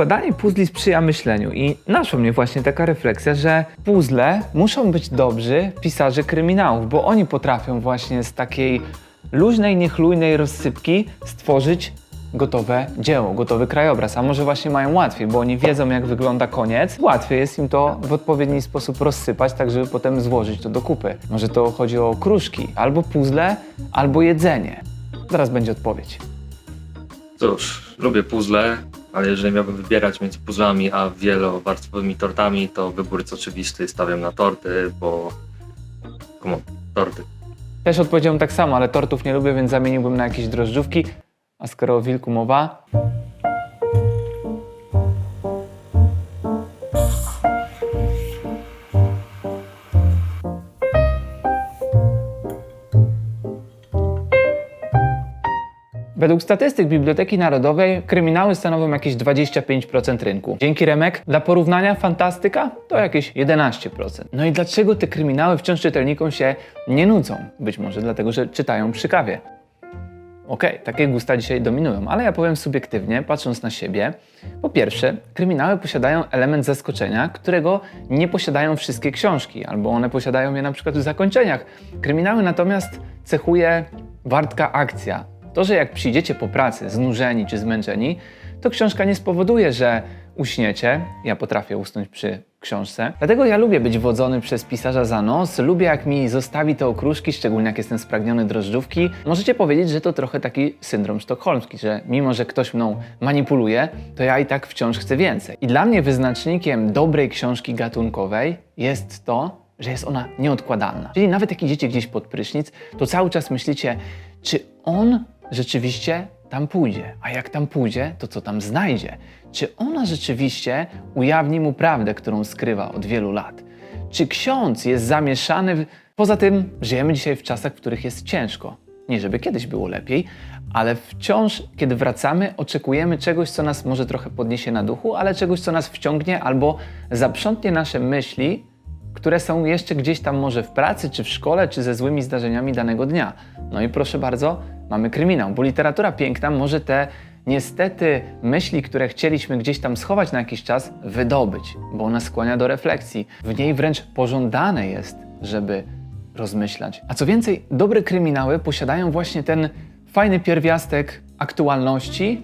Układanie puzli sprzyja myśleniu i naszła mnie właśnie taka refleksja, że puzzle muszą być dobrzy pisarze kryminałów, bo oni potrafią właśnie z takiej luźnej, niechlujnej rozsypki stworzyć gotowe dzieło, gotowy krajobraz, a może właśnie mają łatwiej, bo oni wiedzą jak wygląda koniec, łatwiej jest im to w odpowiedni sposób rozsypać, tak żeby potem złożyć to do kupy. Może to chodzi o kruszki, albo puzzle, albo jedzenie. Zaraz będzie odpowiedź. Cóż, lubię puzzle, ale jeżeli miałbym wybierać między puzzlami a wielowarstwowymi tortami, to wybór jest oczywisty. Stawiam na torty, bo... Come on, torty. Też odpowiedziałem tak samo, ale tortów nie lubię, więc zamieniłbym na jakieś drożdżówki. A skoro o wilku mowa, Według statystyk Biblioteki Narodowej kryminały stanowią jakieś 25% rynku. Dzięki Remek, dla porównania fantastyka to jakieś 11%. No i dlaczego te kryminały wciąż czytelnikom się nie nudzą? Być może dlatego, że czytają przy kawie. Okej, takie gusta dzisiaj dominują, ale ja powiem subiektywnie, patrząc na siebie. Po pierwsze, kryminały posiadają element zaskoczenia, którego nie posiadają wszystkie książki, albo one posiadają je na przykład w zakończeniach. Kryminały natomiast cechuje wartka akcja. To, że jak przyjdziecie po pracy znużeni czy zmęczeni, to książka nie spowoduje, że uśniecie. Ja potrafię usnąć przy książce. Dlatego ja lubię być wodzony przez pisarza za nos. Lubię, jak mi zostawi te okruszki, szczególnie jak jestem spragniony drożdżówki. Możecie powiedzieć, że to trochę taki syndrom sztokholmski, że mimo, że ktoś mną manipuluje, to ja i tak wciąż chcę więcej. I dla mnie wyznacznikiem dobrej książki gatunkowej jest to, że jest ona nieodkładalna. Czyli nawet jak idziecie gdzieś pod prysznic, to cały czas myślicie, czy on rzeczywiście tam pójdzie, a jak tam pójdzie, to co tam znajdzie? Czy ona rzeczywiście ujawni mu prawdę, którą skrywa od wielu lat? Czy ksiądz jest zamieszany w... Poza tym, żyjemy dzisiaj w czasach, w których jest ciężko. Nie żeby kiedyś było lepiej, ale wciąż, kiedy wracamy, oczekujemy czegoś, co nas może trochę podniesie na duchu, ale czegoś, co nas wciągnie albo zaprzątnie nasze myśli, które są jeszcze gdzieś tam może w pracy, czy w szkole, czy ze złymi zdarzeniami danego dnia. No i proszę bardzo, mamy kryminał, bo literatura piękna może te niestety myśli, które chcieliśmy gdzieś tam schować na jakiś czas, wydobyć, bo ona skłania do refleksji. W niej wręcz pożądane jest, żeby rozmyślać. A co więcej, dobre kryminały posiadają właśnie ten fajny pierwiastek aktualności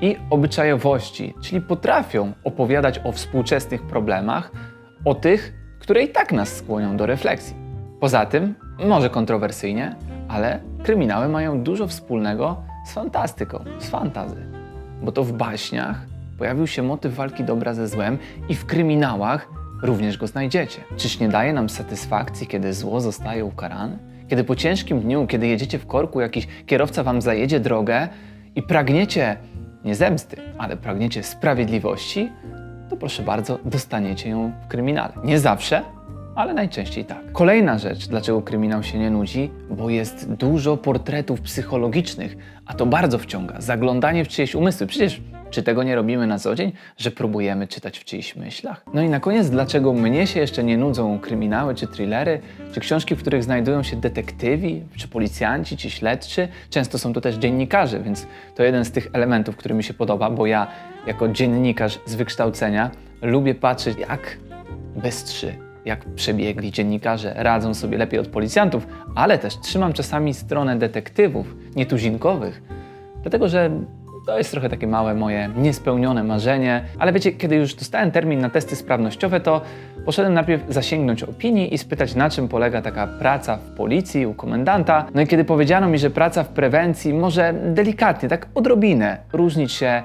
i obyczajowości, czyli potrafią opowiadać o współczesnych problemach, o tych, które i tak nas skłonią do refleksji. Poza tym, może kontrowersyjnie, ale kryminały mają dużo wspólnego z fantastyką, z fantazy. Bo to w baśniach pojawił się motyw walki dobra ze złem i w kryminałach również go znajdziecie. Czyż nie daje nam satysfakcji, kiedy zło zostaje ukarane? Kiedy po ciężkim dniu, kiedy jedziecie w korku, jakiś kierowca wam zajedzie drogę i pragniecie nie zemsty, ale pragniecie sprawiedliwości, to proszę bardzo, dostaniecie ją w kryminale. Nie zawsze, ale najczęściej tak. Kolejna rzecz, dlaczego kryminał się nie nudzi, bo jest dużo portretów psychologicznych, a to bardzo wciąga. Zaglądanie w czyjeś umysły. Przecież czy tego nie robimy na co dzień, że próbujemy czytać w czyichś myślach? No i na koniec, dlaczego mnie się jeszcze nie nudzą kryminały, czy thrillery, czy książki, w których znajdują się detektywi, czy policjanci, czy śledczy. Często są to też dziennikarze, więc to jeden z tych elementów, który mi się podoba, bo ja jako dziennikarz z wykształcenia lubię patrzeć, jak bystrzy, jak przebiegli dziennikarze radzą sobie lepiej od policjantów, ale też trzymam czasami stronę detektywów, nietuzinkowych, dlatego że to jest trochę takie małe moje niespełnione marzenie, ale wiecie, kiedy już dostałem termin na testy sprawnościowe, to poszedłem najpierw zasięgnąć opinii i spytać, na czym polega taka praca w policji, u komendanta. No i kiedy powiedziano mi, że praca w prewencji może delikatnie, tak odrobinę różnić się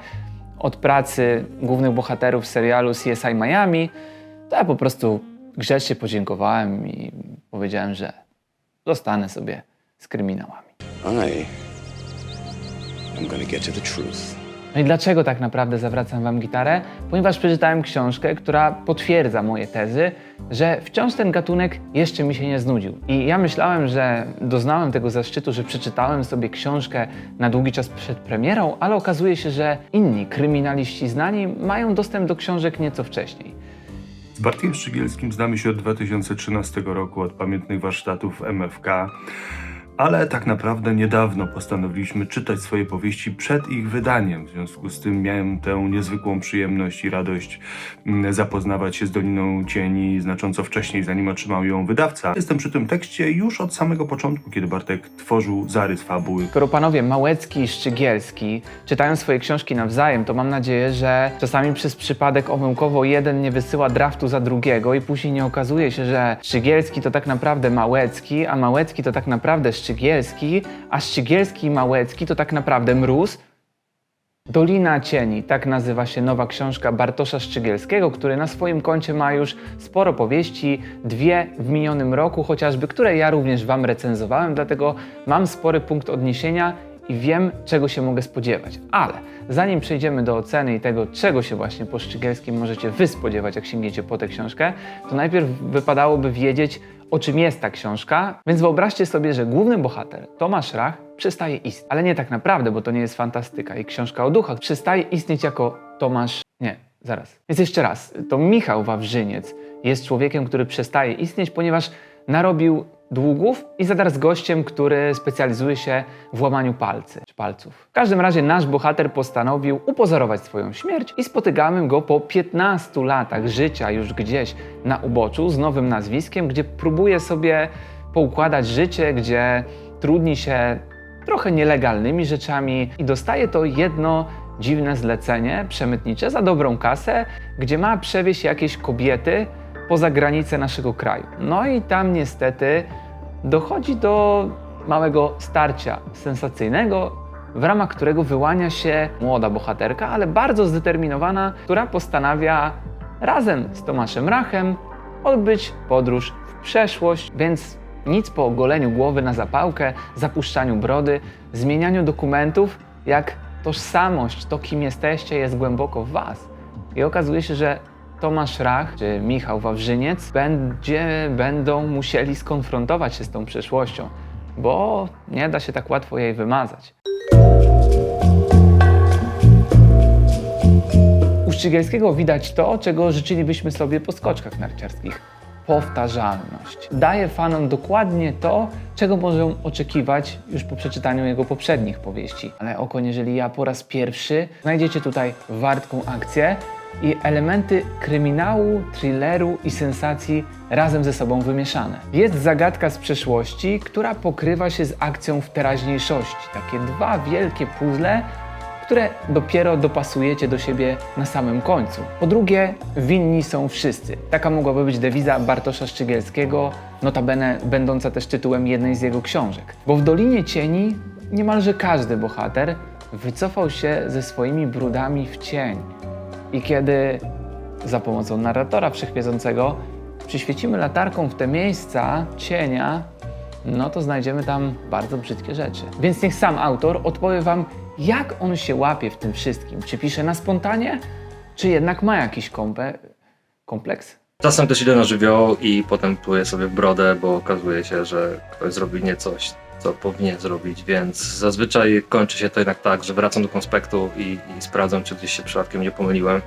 od pracy głównych bohaterów serialu CSI Miami, to ja po prostu grzecznie podziękowałem i powiedziałem, że zostanę sobie z kryminałami. I am to get to the truth. No i dlaczego tak naprawdę zawracam Wam gitarę? Ponieważ przeczytałem książkę, która potwierdza moje tezy, że wciąż ten gatunek jeszcze mi się nie znudził. I ja myślałem, że doznałem tego zaszczytu, że przeczytałem sobie książkę na długi czas przed premierą, ale okazuje się, że inni kryminaliści znani mają dostęp do książek nieco wcześniej. Z Bartkiem Szczygielskim znamy się od 2013 roku, od pamiętnych warsztatów MFK, ale tak naprawdę niedawno postanowiliśmy czytać swoje powieści przed ich wydaniem. W związku z tym miałem tę niezwykłą przyjemność i radość mm, zapoznawać się z Doliną Cieni znacząco wcześniej, zanim otrzymał ją wydawca. Jestem przy tym tekście już od samego początku, kiedy Bartek tworzył zarys fabuły. Skoro panowie Małecki i Szczygielski czytają swoje książki nawzajem, to mam nadzieję, że czasami przez przypadek omyłkowo jeden nie wysyła draftu za drugiego i później nie okazuje się, że Szczygielski to tak naprawdę Małecki, a Małecki to tak naprawdę Szczygielski, a Szczygielski i Małecki to tak naprawdę Mróz. Dolina Cieni, tak nazywa się nowa książka Bartosza Szczygielskiego, który na swoim koncie ma już sporo powieści, dwie w minionym roku chociażby, które ja również Wam recenzowałem, dlatego mam spory punkt odniesienia i wiem, czego się mogę spodziewać. Ale zanim przejdziemy do oceny i tego, czego się właśnie po Szczygielskim możecie Wy spodziewać, jak sięgniecie po tę książkę, to najpierw wypadałoby wiedzieć, o czym jest ta książka. Więc wyobraźcie sobie, że główny bohater, Tomasz Rach, przestaje istnieć. Ale nie tak naprawdę, bo to nie jest fantastyka i książka o duchach. Przestaje istnieć jako Tomasz... Nie, zaraz. Więc jeszcze raz. To Michał Wawrzyniec jest człowiekiem, który przestaje istnieć, ponieważ narobił długów i zadarł z gościem, który specjalizuje się w łamaniu palcy, czy palców. W każdym razie nasz bohater postanowił upozorować swoją śmierć i spotykamy go po 15 latach życia już gdzieś na uboczu z nowym nazwiskiem, gdzie próbuje sobie poukładać życie, gdzie trudni się trochę nielegalnymi rzeczami i dostaje to jedno dziwne zlecenie przemytnicze za dobrą kasę, gdzie ma przewieźć jakieś kobiety poza granice naszego kraju. No i tam niestety dochodzi do małego starcia sensacyjnego, w ramach którego wyłania się młoda bohaterka, ale bardzo zdeterminowana, która postanawia razem z Tomaszem Rachem odbyć podróż w przeszłość, więc nic po ogoleniu głowy na zapałkę, zapuszczaniu brody, zmienianiu dokumentów, jak tożsamość, to kim jesteście, jest głęboko w Was. I okazuje się, że Tomasz Rach czy Michał Wawrzyniec będzie, będą musieli skonfrontować się z tą przeszłością, bo nie da się tak łatwo jej wymazać. U Szczygielskiego widać to, czego życzylibyśmy sobie po skoczkach narciarskich. Powtarzalność. Daje fanom dokładnie to, czego możą oczekiwać już po przeczytaniu jego poprzednich powieści. Ale oko, jeżeli ja po raz pierwszy znajdziecie tutaj wartką akcję i elementy kryminału, thrilleru i sensacji razem ze sobą wymieszane. Jest zagadka z przeszłości, która pokrywa się z akcją w teraźniejszości. Takie dwa wielkie puzzle, które dopiero dopasujecie do siebie na samym końcu. Po drugie, winni są wszyscy. Taka mogłaby być dewiza Bartosza Szczygielskiego, notabene będąca też tytułem jednej z jego książek. Bo w Dolinie Cieni niemalże każdy bohater wycofał się ze swoimi brudami w cień. I kiedy za pomocą narratora wszechwiedzącego przyświecimy latarką w te miejsca cienia, no to znajdziemy tam bardzo brzydkie rzeczy. Więc niech sam autor odpowie Wam, jak on się łapie w tym wszystkim. Czy pisze na spontanie, czy jednak ma jakiś kompe- kompleks? Czasem też idę na żywioł i potem pluję sobie w brodę, bo okazuje się, że ktoś zrobił nie coś, co powinien zrobić, więc zazwyczaj kończy się to jednak tak, że wracam do konspektu i, i sprawdzam, czy gdzieś się przypadkiem nie pomyliłem.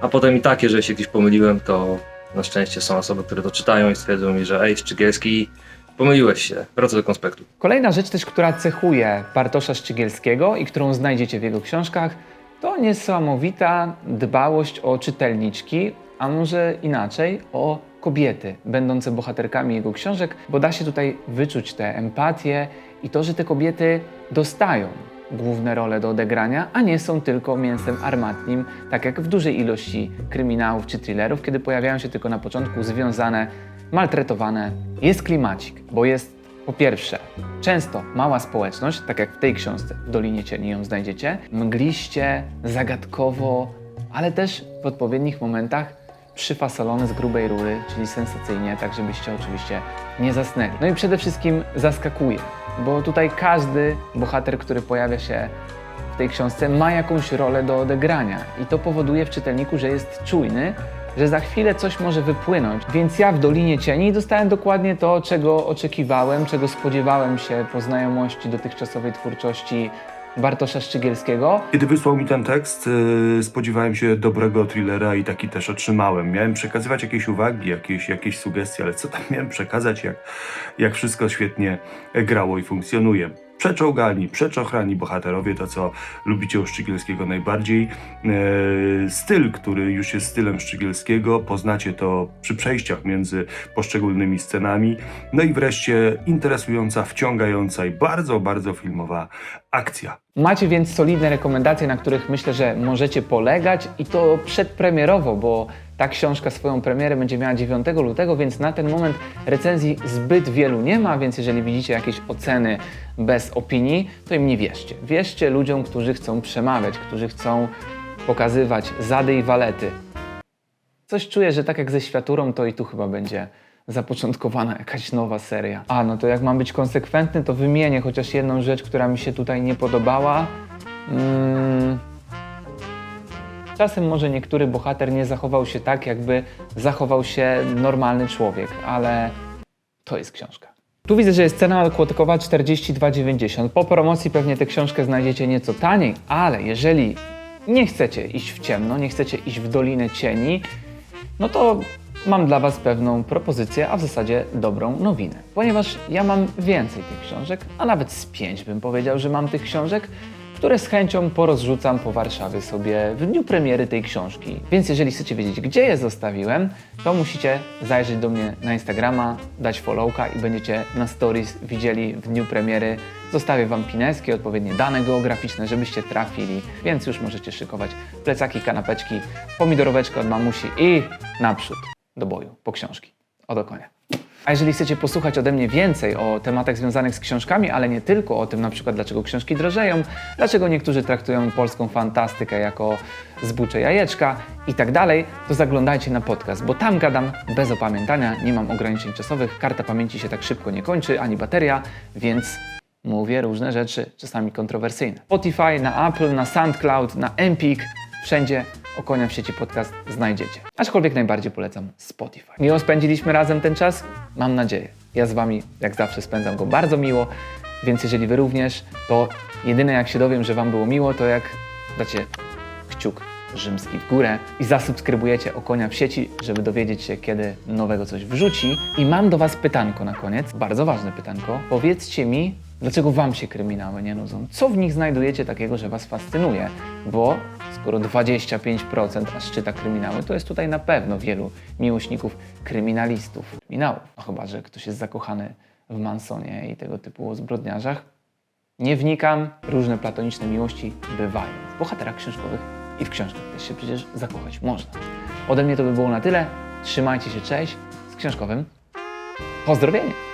A potem i tak, jeżeli się gdzieś pomyliłem, to na szczęście są osoby, które to czytają i stwierdzą mi, że ej, Szczygielski, pomyliłeś się, wracaj do konspektu. Kolejna rzecz też, która cechuje Bartosza Szczygielskiego i którą znajdziecie w jego książkach, to niesamowita dbałość o czytelniczki, a może inaczej, o kobiety będące bohaterkami jego książek, bo da się tutaj wyczuć tę empatię i to, że te kobiety dostają główne role do odegrania, a nie są tylko mięsem armatnim, tak jak w dużej ilości kryminałów czy thrillerów, kiedy pojawiają się tylko na początku związane, maltretowane. Jest klimacik, bo jest po pierwsze, często mała społeczność, tak jak w tej książce w Dolinie Cieni ją znajdziecie, mgliście, zagadkowo, ale też w odpowiednich momentach przyfasolone z grubej rury, czyli sensacyjnie, tak żebyście oczywiście nie zasnęli. No i przede wszystkim zaskakuje, bo tutaj każdy bohater, który pojawia się w tej książce, ma jakąś rolę do odegrania i to powoduje w czytelniku, że jest czujny, że za chwilę coś może wypłynąć. Więc ja w Dolinie Cieni dostałem dokładnie to, czego oczekiwałem, czego spodziewałem się po znajomości dotychczasowej twórczości Bartosza Szczygielskiego. Kiedy wysłał mi ten tekst, yy, spodziewałem się dobrego thrillera i taki też otrzymałem. Miałem przekazywać jakieś uwagi, jakieś, jakieś sugestie, ale co tam miałem przekazać, jak, jak wszystko świetnie grało i funkcjonuje. Przeczołgani, przeczochrani bohaterowie, to co lubicie u Szczygielskiego najbardziej. E, styl, który już jest stylem Szczygielskiego, poznacie to przy przejściach między poszczególnymi scenami. No i wreszcie interesująca, wciągająca i bardzo, bardzo filmowa akcja. Macie więc solidne rekomendacje, na których myślę, że możecie polegać i to przedpremierowo, bo ta książka swoją premierę będzie miała 9 lutego, więc na ten moment recenzji zbyt wielu nie ma, więc jeżeli widzicie jakieś oceny bez opinii, to im nie wierzcie. Wierzcie ludziom, którzy chcą przemawiać, którzy chcą pokazywać zady i walety. Coś czuję, że tak jak ze światurą, to i tu chyba będzie zapoczątkowana jakaś nowa seria. A, no to jak mam być konsekwentny, to wymienię chociaż jedną rzecz, która mi się tutaj nie podobała. Mm. Czasem może niektóry bohater nie zachował się tak, jakby zachował się normalny człowiek, ale to jest książka. Tu widzę, że jest cena alkotekowa 42,90. Po promocji pewnie tę książkę znajdziecie nieco taniej, ale jeżeli nie chcecie iść w ciemno, nie chcecie iść w Dolinę Cieni, no to mam dla Was pewną propozycję, a w zasadzie dobrą nowinę. Ponieważ ja mam więcej tych książek, a nawet z pięć bym powiedział, że mam tych książek, które z chęcią porozrzucam po Warszawie sobie w dniu premiery tej książki. Więc jeżeli chcecie wiedzieć, gdzie je zostawiłem, to musicie zajrzeć do mnie na Instagrama, dać followka i będziecie na stories widzieli w dniu premiery. Zostawię Wam pineski, odpowiednie dane geograficzne, żebyście trafili, więc już możecie szykować plecaki, kanapeczki, pomidoroweczkę od mamusi i naprzód do boju po książki. O do konia. A jeżeli chcecie posłuchać ode mnie więcej o tematach związanych z książkami, ale nie tylko o tym, na przykład dlaczego książki drożeją, dlaczego niektórzy traktują polską fantastykę jako zbucze jajeczka i tak dalej, to zaglądajcie na podcast, bo tam gadam bez opamiętania, nie mam ograniczeń czasowych, karta pamięci się tak szybko nie kończy, ani bateria, więc mówię różne rzeczy, czasami kontrowersyjne. Spotify, na Apple, na SoundCloud, na Empik, wszędzie o konia w sieci podcast znajdziecie. Aczkolwiek najbardziej polecam Spotify. Miło spędziliśmy razem ten czas? Mam nadzieję. Ja z Wami, jak zawsze, spędzam go bardzo miło, więc jeżeli Wy również, to jedyne jak się dowiem, że Wam było miło, to jak dacie kciuk rzymski w górę i zasubskrybujecie o konia w sieci, żeby dowiedzieć się, kiedy nowego coś wrzuci. I mam do Was pytanko na koniec, bardzo ważne pytanko. Powiedzcie mi, dlaczego Wam się kryminały nie nudzą? Co w nich znajdujecie takiego, że Was fascynuje? Bo skoro 25% aż czyta kryminały, to jest tutaj na pewno wielu miłośników kryminalistów, kryminałów. No chyba, że ktoś jest zakochany w Mansonie i tego typu zbrodniarzach. Nie wnikam, różne platoniczne miłości bywają w bohaterach książkowych i w książkach też się przecież zakochać można. Ode mnie to by było na tyle. Trzymajcie się, cześć z książkowym. Pozdrowienie!